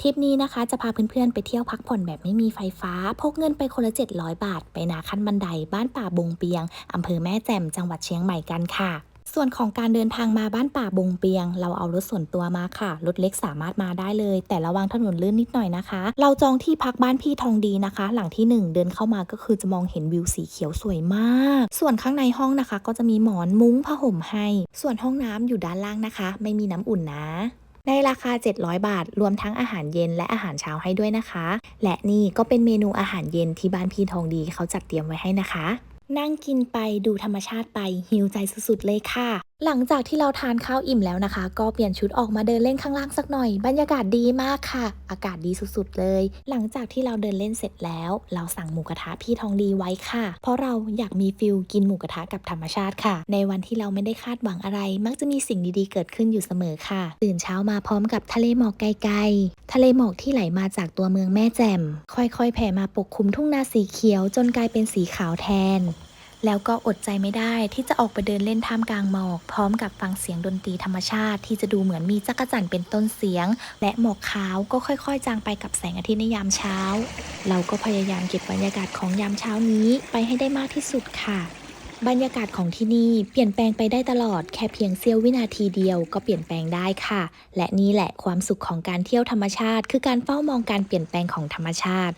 ทริปนี้นะคะจะพาเพื่อนๆ ไปเที่ยวพักผ่อนแบบไม่มีไฟฟ้า พกเงินไปคนละ 700 บาท ไปนาขั้นบันได บ้านป่าบงเปียง อำเภอแม่แจ่มจังหวัดเชียงใหม่กันค่ะ ส่วนของการเดินทางมาบ้านป่าบงเปียง เราเอารถส่วนตัวมาค่ะ รถเล็กสามารถมาได้เลย แต่ระวังถนนลื่นนิดหน่อยนะคะ เราจองที่พักบ้านพี่ทองดีนะคะ หลังที่หนึ่งเดินเข้ามาก็คือจะมองเห็นวิวสีเขียวสวยมาก ส่วนข้างในห้องนะคะ ก็จะมีหมอนมุ้งผ้าห่มให้ ส่วนห้องน้ำอยู่ด้านล่างนะคะ ไม่มีน้ำอุ่นนะ ในราคา 700 บาท รวมทั้งอาหารเย็นและอาหารเช้าให้ด้วยนะคะ และนี่ก็เป็นเมนูอาหารเย็นที่บ้านพี่ทองดีเขาจัดเตรียมไว้ให้นะคะ นั่งกินไปดูธรรมชาติไปหิวใจสุดๆเลยค่ะ หลังจากที่เราทานข้าวอิ่มแล้วนะคะ ก็เปลี่ยนชุดออกมาเดินเล่นข้างล่างสักหน่อย บรรยากาศดีมากค่ะ อากาศดีสุดๆเลย หลังจากที่เราเดินเล่นเสร็จแล้ว เราสั่งหมูกระทะพี่ทองดีไว้ค่ะ เพราะเราอยากมีฟิลกินหมูกระทะกับธรรมชาติค่ะ ในวันที่เราไม่ได้คาดหวังอะไร มักจะมีสิ่งดีๆเกิดขึ้นอยู่เสมอค่ะ ตื่นเช้ามาพร้อมกับทะเลหมอกไกลๆทะเลหมอกที่ไหลมาจากตัวเมืองแม่แจ่มค่อยๆ แผ่มาปกคลุมทุ่งนาสีเขียว จนกลายเป็นสีขาวแทน แล้วก็อดใจไม่ได้ที่จะออกไปเดินเล่นท่ามกลางหมอก พร้อมกับฟังเสียงดนตรีธรรมชาติ ที่จะดูเหมือนมีจักรจั่นเป็นต้นเสียง และหมอกขาวก็ค่อยๆ จางไปกับแสงอาทิตย์ในยามเช้า เราก็พยายามเก็บบรรยากาศของยามเช้านี้ไปให้ได้มากที่สุดค่ะ บรรยากาศของที่นี่เปลี่ยนแปลงไปได้ตลอดแค่เพียงเสี้ยววินาทีเดียวก็เปลี่ยนแปลงได้ค่ะ และนี่แหละความสุขของการเที่ยวธรรมชาติ คือการเฝ้ามองการเปลี่ยนแปลงของธรรมชาติ